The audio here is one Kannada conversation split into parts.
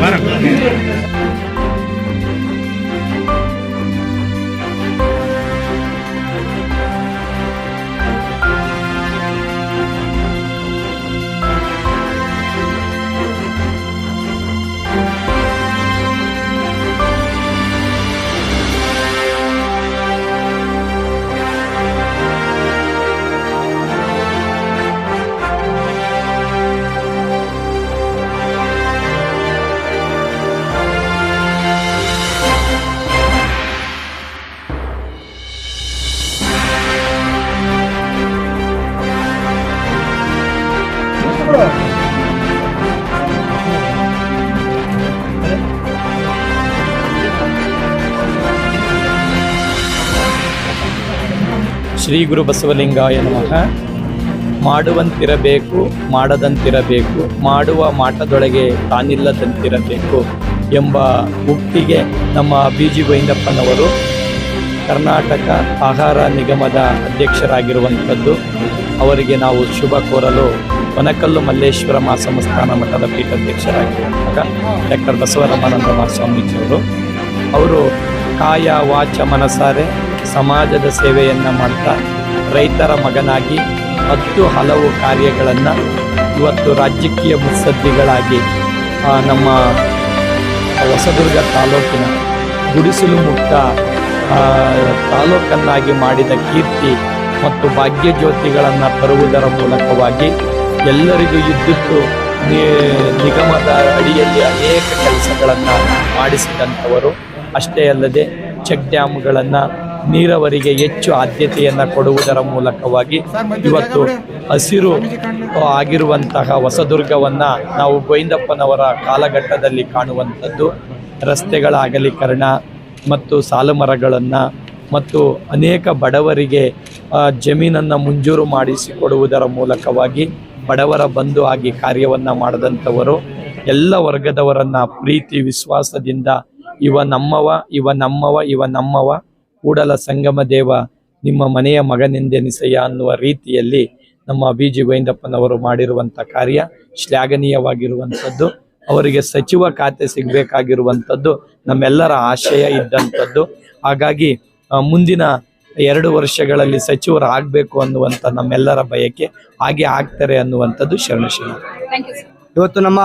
Para. ಶ್ರೀ ಗುರು ಬಸವಲಿಂಗಾಯ ನಮಃ. ಮಾಡುವಂತಿರಬೇಕು, ಮಾಡದಂತಿರಬೇಕು, ಮಾಡುವ ಮಾಟದೊಳಗೆ ತಾನಿಲ್ಲದಂತಿರಬೇಕು ಎಂಬ ಉಕ್ತಿಗೆ ನಮ್ಮ ಬಿ ಜಿ ಗೋವಿಂದಪ್ಪನವರು ಕರ್ನಾಟಕ ಆಹಾರ ನಿಗಮದ ಅಧ್ಯಕ್ಷರಾಗಿರುವಂಥದ್ದು. ಅವರಿಗೆ ನಾವು ಶುಭ ಕೋರಲು ಕೊನಕಲ್ಲು ಮಲ್ಲೇಶ್ವರ ಮಹಾಸಂಸ್ಥಾನ ಮಠದ ಪೀಠಾಧ್ಯಕ್ಷರಾಗಿರುವಂತಹ ಡಾಕ್ಟರ್ ಬಸವರಾಮಾನಂದ ಮಹಾಸ್ವಾಮೀಜಿಯವರು ಅವರು ಕಾಯ ವಾಚ ಮನಸಾರೆ ಸಮಾಜದ ಸೇವೆಯನ್ನು ಮಾಡ್ತಾ ರೈತರ ಮಗನಾಗಿ ಹತ್ತು ಹಲವು ಕಾರ್ಯಗಳನ್ನು ಇವತ್ತು ರಾಜಕೀಯ ಮುತ್ಸದ್ದಿಗಳಾಗಿ ನಮ್ಮ ಹೊಸದುರ್ಗ ತಾಲೂಕಿನ ಗುಡಿಸಲು ಮುಕ್ತ ತಾಲೂಕನ್ನಾಗಿ ಮಾಡಿದ ಕೀರ್ತಿ ಮತ್ತು ಭಾಗ್ಯಜ್ಯೋತಿಗಳನ್ನು ತರುವುದರ ಮೂಲಕವಾಗಿ ಎಲ್ಲರಿಗೂ ಇದ್ದಿದ್ದು ನಿಗಮದ ಅಡಿಯಲ್ಲಿ ಅನೇಕ ಕೆಲಸಗಳನ್ನು ಮಾಡಿಸಿದಂಥವರು. ಅಷ್ಟೇ ಅಲ್ಲದೆ ಚೆಕ್ ಡ್ಯಾಮ್ಗಳನ್ನು ನೀರಾವರಿಗೆ ಹೆಚ್ಚು ಆದ್ಯತೆಯನ್ನು ಕೊಡುವುದರ ಮೂಲಕವಾಗಿ ಇವತ್ತು ಹಸಿರು ಆಗಿರುವಂತಹ ಹೊಸದುರ್ಗವನ್ನು ನಾವು ಗೋವಿಂದಪ್ಪನವರ ಕಾಲಘಟ್ಟದಲ್ಲಿ ಕಾಣುವಂಥದ್ದು. ರಸ್ತೆಗಳ ಅಗಲೀಕರಣ ಮತ್ತು ಸಾಲು ಮರಗಳನ್ನು ಮತ್ತು ಅನೇಕ ಬಡವರಿಗೆ ಜಮೀನನ್ನು ಮಂಜೂರು ಮಾಡಿಸಿಕೊಡುವುದರ ಮೂಲಕವಾಗಿ ಬಡವರ ಬಂಧು ಆಗಿ ಕಾರ್ಯವನ್ನು ಮಾಡಿದಂಥವರು, ಎಲ್ಲ ವರ್ಗದವರನ್ನ ಪ್ರೀತಿ, ವಿಶ್ವಾಸದಿಂದ ಇವ ನಮ್ಮವ ಇವ ನಮ್ಮವ ಇವ ನಮ್ಮವ, ಕೂಡಲ ಸಂಗಮ ದೇವ, ನಿಮ್ಮ ಮನೆಯ ಮಗನೆಂದೆನಿಸಯ್ಯ ಅನ್ನುವ ರೀತಿಯಲ್ಲಿ ನಮ್ಮ ಬಿ ಜಿ ಗೋವಿಂದಪ್ಪನವರು ಮಾಡಿರುವಂಥ ಕಾರ್ಯ ಶ್ಲಾಘನೀಯವಾಗಿರುವಂಥದ್ದು. ಅವರಿಗೆ ಸಚಿವ ಖಾತೆ ಸಿಗಬೇಕಾಗಿರುವಂಥದ್ದು, ನಮ್ಮೆಲ್ಲರ ಆಶಯ ಇದ್ದಂಥದ್ದು. ಹಾಗಾಗಿ ಮುಂದಿನ ಎರಡು ವರ್ಷಗಳಲ್ಲಿ ಸಚಿವರು ಆಗಬೇಕು ಅನ್ನುವಂಥ ನಮ್ಮೆಲ್ಲರ ಬಯಕೆ ಹಾಗೆ ಆಗ್ತಾರೆ ಅನ್ನುವಂಥದ್ದು ಶರಣಶೀಲ ಥ್ಯಾಂಕ್ ಯು ಸರ್ ಇವತ್ತು ನಮ್ಮ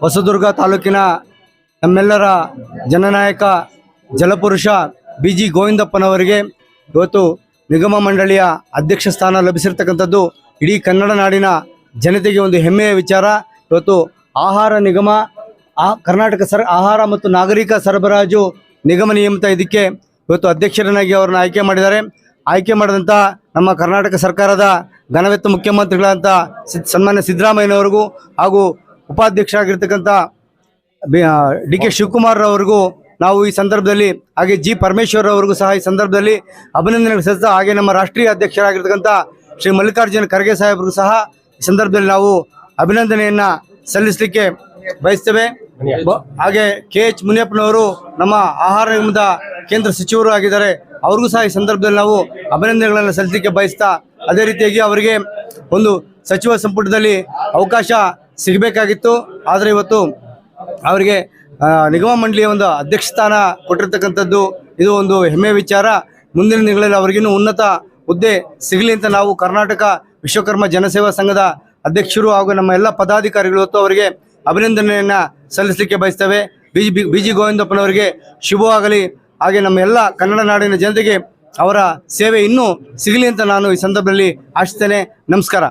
ಹೊಸದುರ್ಗ ತಾಲೂಕಿನ ನಮ್ಮೆಲ್ಲರ ಜನನಾಯಕ ಜಲಪುರುಷ ಬಿ ಜಿ ಗೋವಿಂದಪ್ಪನವರಿಗೆ ಇವತ್ತು ನಿಗಮ ಮಂಡಳಿಯ ಅಧ್ಯಕ್ಷ ಸ್ಥಾನ ಲಭಿಸಿರ್ತಕ್ಕಂಥದ್ದು ಇಡೀ ಕನ್ನಡ ನಾಡಿನ ಜನತೆಗೆ ಒಂದು ಹೆಮ್ಮೆಯ ವಿಚಾರ. ಇವತ್ತು ಆಹಾರ ನಿಗಮ ಆ ಕರ್ನಾಟಕ ಸರ್ ಆಹಾರ ಮತ್ತು ನಾಗರಿಕ ಸರಬರಾಜು ನಿಗಮ ನಿಯಮಿತ ಇದಕ್ಕೆ ಇವತ್ತು ಅಧ್ಯಕ್ಷರನ್ನಾಗಿ ಅವರನ್ನು ಆಯ್ಕೆ ಮಾಡಿದ್ದಾರೆ. ಆಯ್ಕೆ ಮಾಡಿದಂಥ ನಮ್ಮ ಕರ್ನಾಟಕ ಸರ್ಕಾರದ ಘನವೆತ್ತ ಮುಖ್ಯಮಂತ್ರಿಗಳಂತ ಸನ್ಮಾನ್ಯ ಸಿದ್ದರಾಮಯ್ಯನವರಿಗೂ ಹಾಗೂ ಉಪಾಧ್ಯಕ್ಷರಾಗಿರ್ತಕ್ಕಂಥ ಡಿ ಕೆ ಶಿವಕುಮಾರ್ ಅವರಿಗೂ ನಾವು ಈ ಸಂದರ್ಭದಲ್ಲಿ ಹಾಗೆ ಜಿ ಪರಮೇಶ್ವರ್ ಅವರಿಗೂ ಸಹ ಈ ಸಂದರ್ಭದಲ್ಲಿ ಅಭಿನಂದನೆಗಳು ಸಲ್ಲಿಸ್ತಾ ಹಾಗೆ ನಮ್ಮ ರಾಷ್ಟ್ರೀಯ ಅಧ್ಯಕ್ಷರಾಗಿರ್ತಕ್ಕಂಥ ಶ್ರೀ ಮಲ್ಲಿಕಾರ್ಜುನ ಖರ್ಗೆ ಸಾಹೇಬ್ರಿಗೂ ಸಹ ಈ ಸಂದರ್ಭದಲ್ಲಿ ನಾವು ಅಭಿನಂದನೆಯನ್ನು ಸಲ್ಲಿಸಲಿಕ್ಕೆ ಬಯಸ್ತೇವೆ. ಹಾಗೆ ಕೆ ಎಚ್ ಮುನಿಯಪ್ಪನವರು ನಮ್ಮ ಆಹಾರ ನಿಗಮದ ಕೇಂದ್ರ ಸಚಿವರು ಆಗಿದ್ದಾರೆ. ಅವ್ರಿಗೂ ಸಹ ಈ ಸಂದರ್ಭದಲ್ಲಿ ನಾವು ಅಭಿನಂದನೆಗಳನ್ನು ಸಲ್ಲಿಸಲಿಕ್ಕೆ ಬಯಸ್ತಾ, ಅದೇ ರೀತಿಯಾಗಿ ಅವರಿಗೆ ಒಂದು ಸಚಿವ ಸಂಪುಟದಲ್ಲಿ ಅವಕಾಶ ಸಿಗಬೇಕಾಗಿತ್ತು. ಆದರೆ ಇವತ್ತು ಅವರಿಗೆ ನಿಗಮ ಮಂಡಳಿಯ ಒಂದು ಅಧ್ಯಕ್ಷ ಸ್ಥಾನ ಕೊಟ್ಟಿರ್ತಕ್ಕಂಥದ್ದು, ಇದು ಒಂದು ಹೆಮ್ಮೆ ವಿಚಾರ. ಮುಂದಿನ ದಿನಗಳಲ್ಲಿ ಅವರಿಗಿನ್ನೂ ಉನ್ನತ ಹುದ್ದೆ ಸಿಗಲಿ ಅಂತ ನಾವು ಕರ್ನಾಟಕ ವಿಶ್ವಕರ್ಮ ಜನಸೇವಾ ಸಂಘದ ಅಧ್ಯಕ್ಷರು ಹಾಗೂ ನಮ್ಮ ಎಲ್ಲ ಪದಾಧಿಕಾರಿಗಳು ಇವತ್ತು ಅವರಿಗೆ ಅಭಿನಂದನೆಯನ್ನು ಸಲ್ಲಿಸಲಿಕ್ಕೆ ಬಯಸ್ತೇವೆ. ಬಿ ಜಿ ಬಿ ಜಿ ಗೋವಿಂದಪ್ಪನವರಿಗೆ ಶುಭವಾಗಲಿ. ಹಾಗೆ ನಮ್ಮ ಎಲ್ಲ ಕನ್ನಡ ನಾಡಿನ ಜನತೆಗೆ ಅವರ ಸೇವೆ ಇನ್ನೂ ಸಿಗಲಿ ಅಂತ ನಾನು ಈ ಸಂದರ್ಭದಲ್ಲಿ ಆಶಿಸ್ತೇನೆ. ನಮಸ್ಕಾರ.